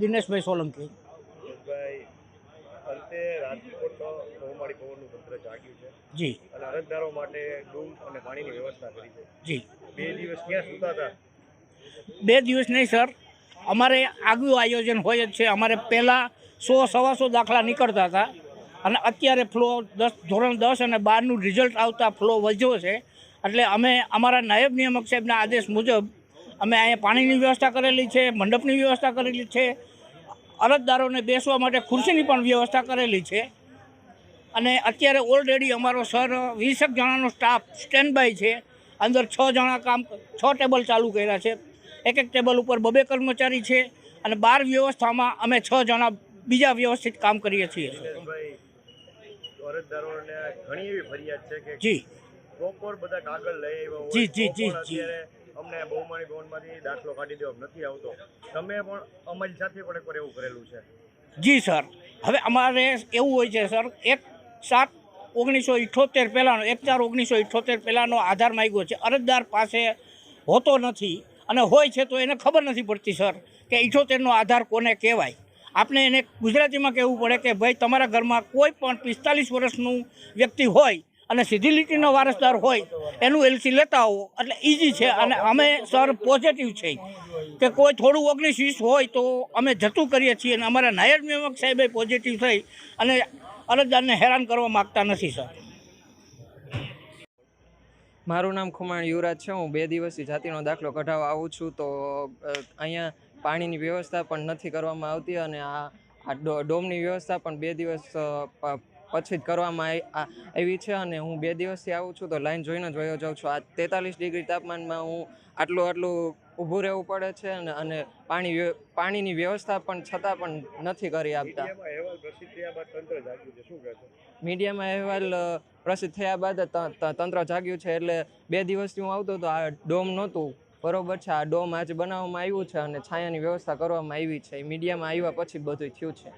દિનેશભાઈ સોલંકી. જી. અને અરજદારો માટે ડૂમ અને પાણીની વ્યવસ્થા કરી છે. જી. બે દિવસ ક્યાં સૂતા હતા? બે દિવસ નહીં સર. અમારે આગવું આયોજન હોય જ છે. અમારે પહેલાં સો સવાસો દાખલા નીકળતા હતા. અને અત્યારે ફ્લો દસ ધોરણ દસ અને બારનું રિઝલ્ટ આવતા ફ્લો વધ્યો છે. એટલે અમે અમારા નાયબ નિયામક સાહેબના આદેશ મુજબ અમે અહીંયા પાણીની વ્યવસ્થા કરેલી છે મંડપની વ્યવસ્થા કરેલી છે અરજદારોને બેસવા માટે ખુરશીની પણ વ્યવસ્થા કરેલી છે. અને અત્યારે ઓલરેડી અમારો સર વીસેક જણાનો સ્ટાફ સ્ટેન્ડ બાય છે. અંદર છ જણા કામ છ ટેબલ ચાલુ કર્યા છે. એક એક ટેબલ ઉપર બબે કર્મચારી છે અને બાર વ્યવસ્થામાં અમે છ જણા બીજા વ્યવસ્થિત કામ કરીએ છીએ. ઘણી એવી ફરિયાદ છે કે જી. પ્રોપર બધા કાગળ લઈ જી, જી, જી, જી. અમને બહુમાની ભવનમાંથી દાખલો કાઢી દેવા નથી આવતો. તમે પણ અમારી સાથે પણ એકવાર એવું કરેલું છે. જી, સર. હવે અમારે એવું હોય છે, સર, એક સાત ઓગણીસો ઇઠ્ઠોતેર પહેલાંનો, એક ચાર ઓગણીસો ઇઠ્ઠોતેર પહેલાંનો આધાર માગ્યો છે. અરજદાર પાસે હોતો નથી અને હોય છે તો એને ખબર નથી પડતી, સર, કે ઇઠ્ઠોતેરનો આધાર કોને કહેવાય. આપણે એને ગુજરાતીમાં કહેવું પડે કે, ભાઈ, તમારા ઘરમાં કોઈ પણ પિસ્તાલીસ વર્ષનું વ્યક્તિ હોય અને સીધી લીટીનો વારસદાર હોય, એનું એલસી લેતા આવો. એટલે ઇઝી છે અને અમે સર પોઝિટિવ છે. કે કોઈ થોડું ઓગણીસ વીસ હોય તો અમે જતું કરીએ છીએ અને અમારા નાયબ નિયામક સાહેબે પોઝિટિવ થઈ અને અરજદારને હેરાન કરવા માગતા નથી, સર. મારું નામ ખુમાણ યુવરાજ છે. હું બે દિવસથી જાતિનો દાખલો કઢાવવા આવું છું તો અહીંયા પાણીની વ્યવસ્થા પણ નથી કરવામાં આવતી અને આ ડોમની વ્યવસ્થા પણ બે દિવસ પછી જ કરવામાં આવી છે અને હું બે દિવસથી આવું છું તો લાઈન જોઈને જ વયો જાઉં છું. આ તેતાલીસ ડિગ્રી તાપમાનમાં હું આટલું આટલું ઊભું રહેવું પડે છે અને અને પાણી પાણીની વ્યવસ્થા પણ છતાં પણ નથી કરી આપતા. મીડિયામાં અહેવાલ પ્રસિદ્ધ થયા બાદ તંત્ર જાગ્યું છે. એટલે બે દિવસથી હું આવતો હતો. આ ડોમ નહોતું. બરોબર છે આ ડોમ આજે બનાવવામાં આવ્યું છે અને છાયાની વ્યવસ્થા કરવામાં આવી છે. મીડિયામાં આવ્યા પછી બધું થયું છે.